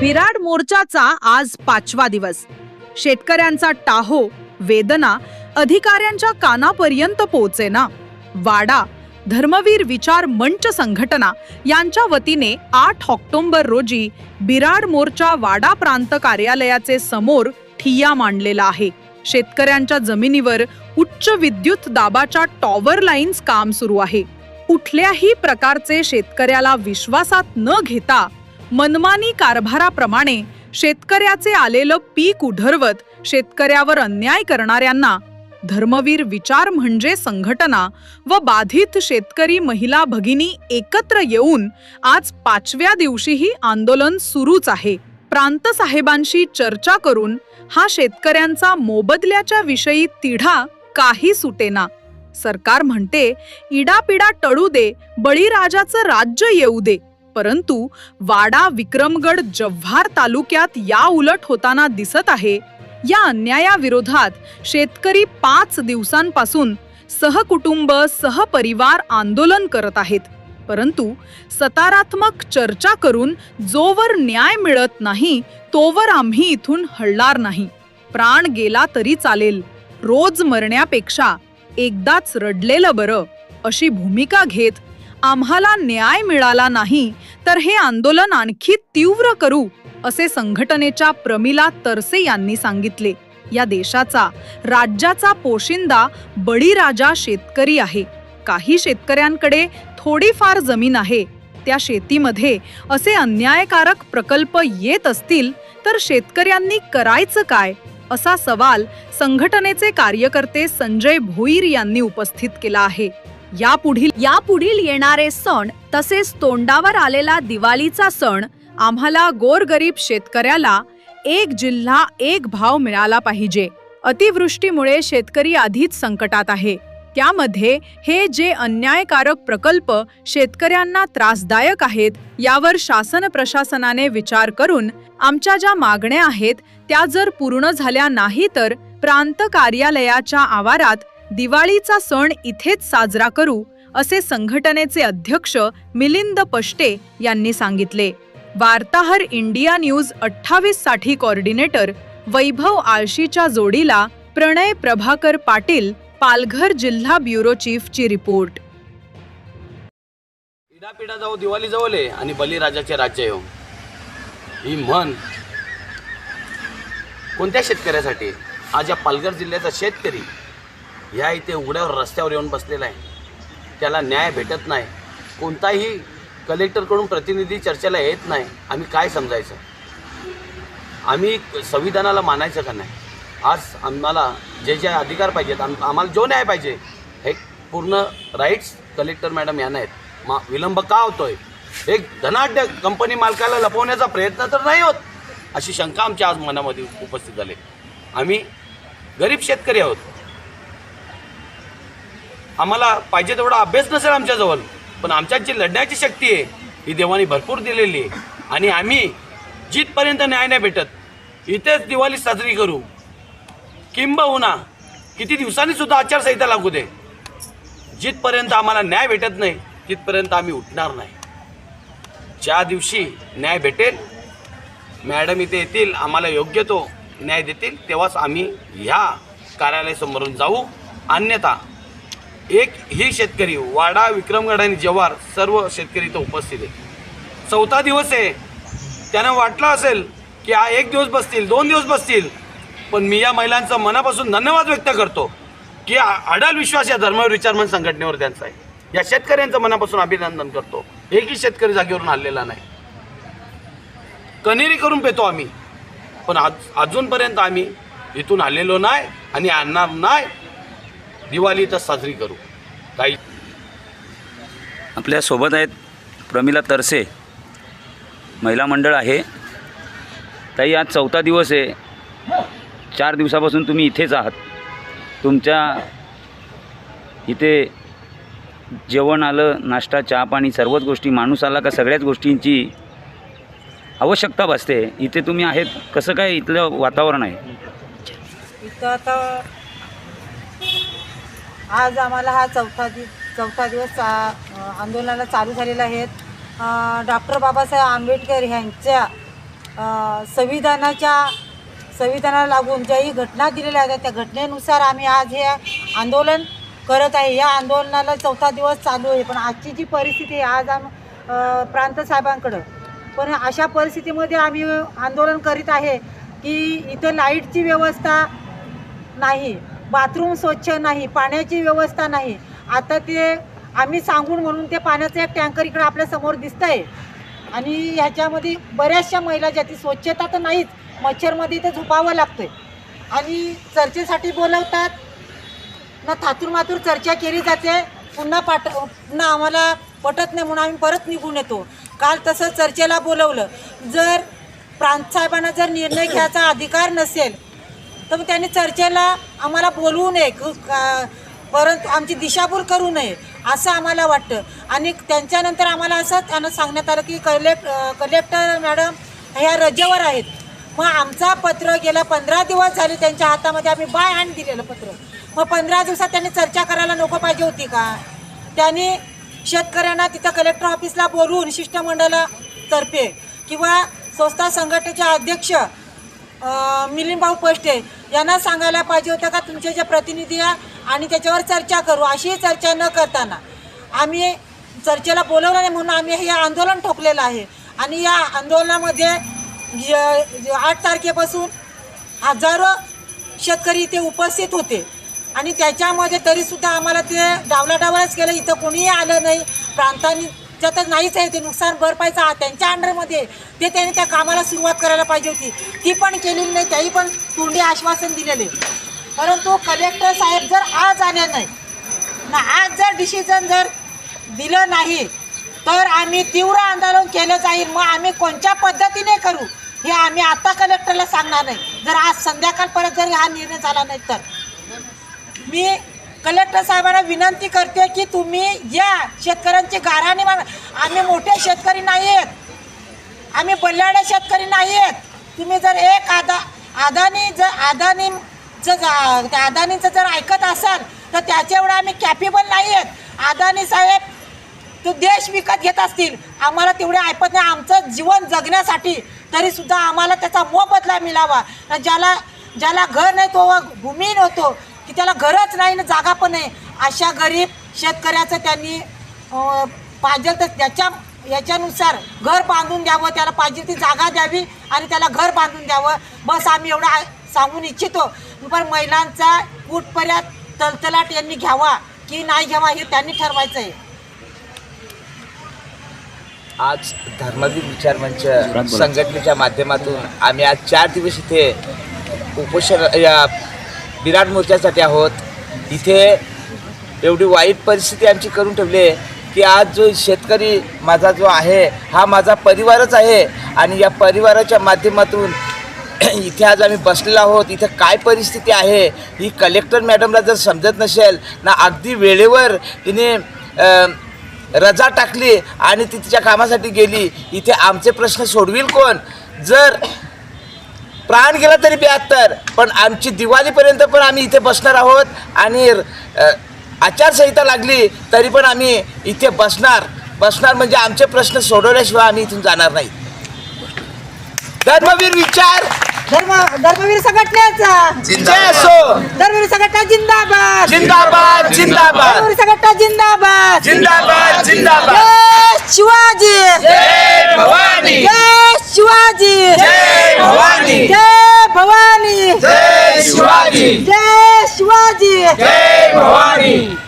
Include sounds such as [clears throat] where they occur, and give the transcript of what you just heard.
बिराड मोर्चाचा आज पाचवा दिवस. शेतकऱ्यांचा टाहो वेदना अधिकाऱ्यांच्या कानापर्यंत पोहोचेना. वाडा धर्मवीर विचार मंच संघटना यांच्या वतीने आठ ऑक्टोबर रोजी बिराड मोर्चा वाडा प्रांत कार्यालयाचे समोर ठिय्या मांडलेला आहे. शेतकऱ्यांच्या जमिनीवर उच्च विद्युत दाबाच्या टॉवर लाईन्स काम सुरू आहे. कुठल्याही प्रकारचे शेतकऱ्याला विश्वासात न घेता मनमानी कारभाराप्रमाणे शेतकऱ्याचे आलेलं पीक उधरवत शेतकऱ्यावर अन्याय करणाऱ्यांना धर्मवीर विचार म्हणजे संघटना व बाधित शेतकरी महिला भगिनी एकत्र येऊन आज पाचव्या दिवशीही आंदोलन सुरूच आहे. प्रांत साहेबांशी चर्चा करून हा शेतकऱ्यांचा मोबदल्याच्या विषयी तिढा काही सुटेना. सरकार म्हणते इडापिडा टळू दे बळीराजाचं राज्य येऊ दे. परंतु वाडा विक्रमगड जव्हार तालुक्यात या उलट होताना दिसत आहे. या अन्यायाविरोधात शेतकरी पाच दिवसांपासून सहकुटुंब सहपरिवार आंदोलन करत आहेत. परंतु सकारात्मक चर्चा करून जोवर न्याय मिळत नाही तोवर आम्ही इथून हलणार नाही. प्राण गेला तरी चालेल. रोज मरण्यापेक्षा एकदाच रडलेलं बरं अशी भूमिका घेत आम्हाला न्याय मिळाला नाही तर हे आंदोलन आणखी तीव्र करू असे संघटनेच्या प्रमिला तरसे यांनी सांगितले. या देशाचा राज्याचा पोशिंदा बळीराजा शेतकरी आहे. काही शेतकऱ्यांकडे थोडीफार जमीन आहे. त्या शेतीमध्ये असे अन्यायकारक प्रकल्प येत असतील तर शेतकऱ्यांनी करायचं काय? असा सवाल संघटनेचे कार्यकर्ते संजय भोईर यांनी उपस्थित केला आहे. यापुढील यापुढील येणारे सण तसेच तोंडावर आलेला दिवाळीचा सण आम्हाला गोरगरीब शेतकऱ्याला एक जिल्हा एक भाव मिळाला पाहिजे. अतिवृष्टीमुळे शेतकरी आधीच संकटात आहे. त्यामध्ये हे जे अन्यायकारक प्रकल्प शेतकऱ्यांना त्रासदायक आहेत यावर शासन प्रशासनाने विचार करून आमच्या ज्या मागण्या आहेत त्या जर पूर्ण झाल्या नाही तर प्रांत कार्यालयाच्या आवारात दिवाळीचा सण इथेच साजरा करू असे संघटनेचे अध्यक्ष मिलिंद पष्टे यांनी सांगितले. वार्ताहर इंडिया न्यूज अठ्ठावीससाठी कॉर्डिनेटर वैभव आळशीच्या जोडीला प्रणय प्रभाकर पाटील पालघर जिल्हा ब्युरो चीफची रिपोर्ट. पिढा जाऊ दिवाळी जवळ आणि बलिराजाचे राज्य येऊ. ही म्हण कोणत्या शेतकऱ्यासाठी आज या पालघर जिल्ह्याचा शेतकरी ह्या इथे उघड्यावर रस्त्यावर येऊन बसलेला आहे. त्याला न्याय भेटत नाही. कोणताही कलेक्टरकडून प्रतिनिधी चर्चेला येत नाही. आम्ही काय समजायचं? आम्ही संविधानाला मानायचं का नाही? आज आम्हाला जे जे अधिकार पाहिजेत आम आम्हाला जो न्याय पाहिजे हे पूर्ण राईट्स कलेक्टर मॅडम यांना आहेत. मा विलंब का होतोय? एक धनाढ्य कंपनी मालकाला लपवण्याचा प्रयत्न तर नाही होत अशी शंका आमच्या आज मनामध्ये उपस्थित झाली. आम्ही गरीब शेतकरी आहोत. आम्हाला पाहिजे तेवढा अभ्यास नसेल आमच्याजवळ पण आमच्यात जी लढण्याची शक्ती आहे ही देवानी भरपूर दिलेली आहे. आणि आम्ही जिथपर्यंत न्याय नाही भेटत इथेच दिवाळी साजरी करू. किंबहुना किती दिवसांनी सुद्धा आचारसंहिता लागू दे. जिथपर्यंत आम्हाला न्याय भेटत नाही तिथपर्यंत आम्ही उठणार नाही. ज्या दिवशी न्याय भेटेल मॅडम इथे येतील आम्हाला योग्य तो न्याय देतील तेव्हाच आम्ही ह्या कार्यालयासमोरून जाऊ. अन्यथा एक ही शेतकरी वाडा विक्रमगड आणि जव्हार सर्व शेतकरी इथं उपस्थित आहे चौथा दिवस आहे. त्यांना वाटलं असेल की हा एक दिवस बसतील दोन दिवस बसतील पण मी या महिलांचा मनापासून धन्यवाद व्यक्त करतो की अडाल विश्वास या धर्मवीर विचारमन संघटनेवर त्यांचा आहे. या शेतकऱ्यांचं मनापासून अभिनंदन करतो. एकही शेतकरी जागेवरून हल्लेला नाही. कनेरी करून पेतो आम्ही. पण आज अजूनपर्यंत आम्ही इथून आलेलो नाही आणि आणणार नाही. दिवाळी तर साजरी करू. काही आपल्यासोबत आहेत प्रमिला तरसे महिला मंडळ आहे. ताई आज चौथा दिवस आहे. चार दिवसापासून तुम्ही इथेच आहात. तुमच्या इथे जेवण आलं नाश्ता चहा पाणी सर्वच गोष्टी माणूस आला का सगळ्याच गोष्टींची आवश्यकता भासते. इथे तुम्ही आहेत. कसं काय इथलं वातावरण आहे? इथं आता आज आम्हाला हा चौथा दि चौथा दिवस चा आंदोलनाला चालू झालेला आहे. डॉक्टर बाबासाहेब आंबेडकर ह्यांच्या संविधानाच्या संविधानाला लागून ज्याही घटना दिलेल्या आहेत त्या घटनेनुसार आम्ही आज हे आंदोलन करत आहे. या आंदोलनाला चौथा दिवस चालू आहे. पण आजची जी परिस्थिती आहे आज आम प्रांतसाहेबांकडं प्रांत साहेबांकडं पण अशा परिस्थितीमध्ये आम्ही आंदोलन करीत आहे की इथं लाईटची व्यवस्था नाही. बाथरूम स्वच्छ नाही पाण्याची व्यवस्था नाही. आता ते आम्ही सांगून म्हणून ते पाण्याचं एक टँकर इकडं आपल्यासमोर दिसतं आहे आणि ह्याच्यामध्ये बऱ्याचशा महिला ज्या ती स्वच्छता तर नाहीच मच्छरमध्ये इथं झोपावं लागतंय. आणि चर्चेसाठी बोलवतात. ना थातूर मातूर चर्चा केली जाते. पुन्हा पाठ पुन्हा आम्हाला पटत नाही म्हणून आम्ही परत निघून येतो. काल तसं चर्चेला बोलवलं. जर प्रांत साहेबांना जर निर्णय घ्यायचा अधिकार नसेल तर मग त्यांनी चर्चेला आम्हाला बोलवू नये परंतु आमची दिशाभूल करू नये असं आम्हाला वाटतं. आणि त्यांच्यानंतर आम्हाला असं त्यांना सांगण्यात आलं की कलेक्ट कलेक्टर मॅडम ह्या रजेवर आहेत. मग आमचा पत्र गेला पंधरा दिवस झाले त्यांच्या हातामध्ये आम्ही बाय हँड दिलेलं पत्र. मग पंधरा दिवसात त्यांनी चर्चा करायला नको पाहिजे होती का? त्यांनी शेतकऱ्यांना तिथं कलेक्टर ऑफिसला बोलवून शिष्टमंडळातर्फे किंवा संस्था संघटनेचे अध्यक्ष मिलिंदभाऊ पष्टे यांना सांगायला पाहिजे होतं का तुमचे जे प्रतिनिधी आहे आणि त्याच्यावर चर्चा करू अशी चर्चा न करताना. आम्ही चर्चेला बोलवलं नाही म्हणून आम्ही हे आंदोलन ठोकलेलं आहे. आणि या आंदोलनामध्ये आठ तारखेपासून हजारो शेतकरी इथे उपस्थित होते. आणि त्याच्यामध्ये तरीसुद्धा आम्हाला ते डावलाडावलच केलं. इथं कोणीही आलं नाही. प्रांतांनी तर नाहीच आहे ते नुकसान भरपाईचा त्यांच्या अंडरमध्ये ते त्यांनी त्या कामाला सुरुवात करायला पाहिजे होती. ती पण केलेली नाही त्याही पण तोंडी आश्वासन दिलेले. परंतु कलेक्टर साहेब जर आज आले नाही ना आज जर डिसिजन जर दिलं नाही तर आम्ही तीव्र आंदोलन केलं जाईल. मग आम्ही कोणत्या पद्धतीने करू हे आम्ही आता कलेक्टरला सांगणार नाही. जर आज संध्याकाळपर्यंत जर हा निर्णय झाला नाही तर. मी कलेक्टर साहेबांना विनंती करते की तुम्ही या शेतकऱ्यांची गाराणी मागा. आम्ही मोठे शेतकरी नाही आहेत आम्ही बल्लाडे शेतकरी नाही आहेत तुम्ही जर एक आदा अदानी जर अदानी जा- त्या अदानीचं जर ऐकत असाल तर त्याच्या एवढं आम्ही कॅपेबल नाही आहेत अदानी साहेब तो देश विकत घेत असतील. आम्हाला तेवढे ऐपत नाही. आमचं जीवन जगण्यासाठी तरीसुद्धा आम्हाला त्याचा मोबदला मिळावा. ज्याला ज्याला घर नाही तो भूमी होतो की त्याला घरच नाही ना जागा पण नाही. अशा गरीब शेतकऱ्याचं त्यांनी पाहिजे तर त्याच्या याच्यानुसार घर बांधून द्यावं त्याला पाहिजे ती जागा द्यावी आणि त्याला घर बांधून द्यावं. बस आम्ही एवढं सांगून इच्छितो. पण महिलांचा कुठपर्यंत तलतलाट यांनी घ्यावा की नाही घ्यावा हे त्यांनी ठरवायचं आहे आज धर्मवीर विचार मंच संघटनेच्या माध्यमातून आम्ही आज चार दिवस इथे उपोषण या विराट मोर्चासाठी आहोत. इथे एवढी वाईट परिस्थिती आमची करून ठेवली आहे की आज जो शेतकरी माझा जो आहे हा माझा परिवारच आहे. आणि या परिवाराच्या माध्यमातून [clears throat] इथे आज आम्ही बसलेलो आहोत. इथे काय परिस्थिती आहे ही कलेक्टर मॅडमला जर समजत नसेल ना अगदी वेळेवर तिने रजा टाकली आणि ती तिच्या कामासाठी गेली इथे आमचे प्रश्न सोडविल कोण? जर प्राण गेला तरी ब्याहत्तर पण आमची दिवाळीपर्यंत पण आम्ही इथे बसणार आहोत आणि आचारसंहिता लागली तरी पण आम्ही इथे बसणार. बसणार म्हणजे आमचे प्रश्न सोडवल्याशिवाय आम्ही इथून जाणार नाही. धर्मवीर विचार! धर्म धर्मवीर संघटनेचा जय असो. धर्मवीर संघटना जिंदाबाद. जिंदाबाद जिंदाबाद. धर्मवीर संघटना जिंदाबाद. जिंदाबाद जिंदाबाद. जय शिवाजी. जय भवानी. जय शिवाजी. जय भवानी. जय भवानी. जय शिवाजी. जय शिवाजी. जय भवानी.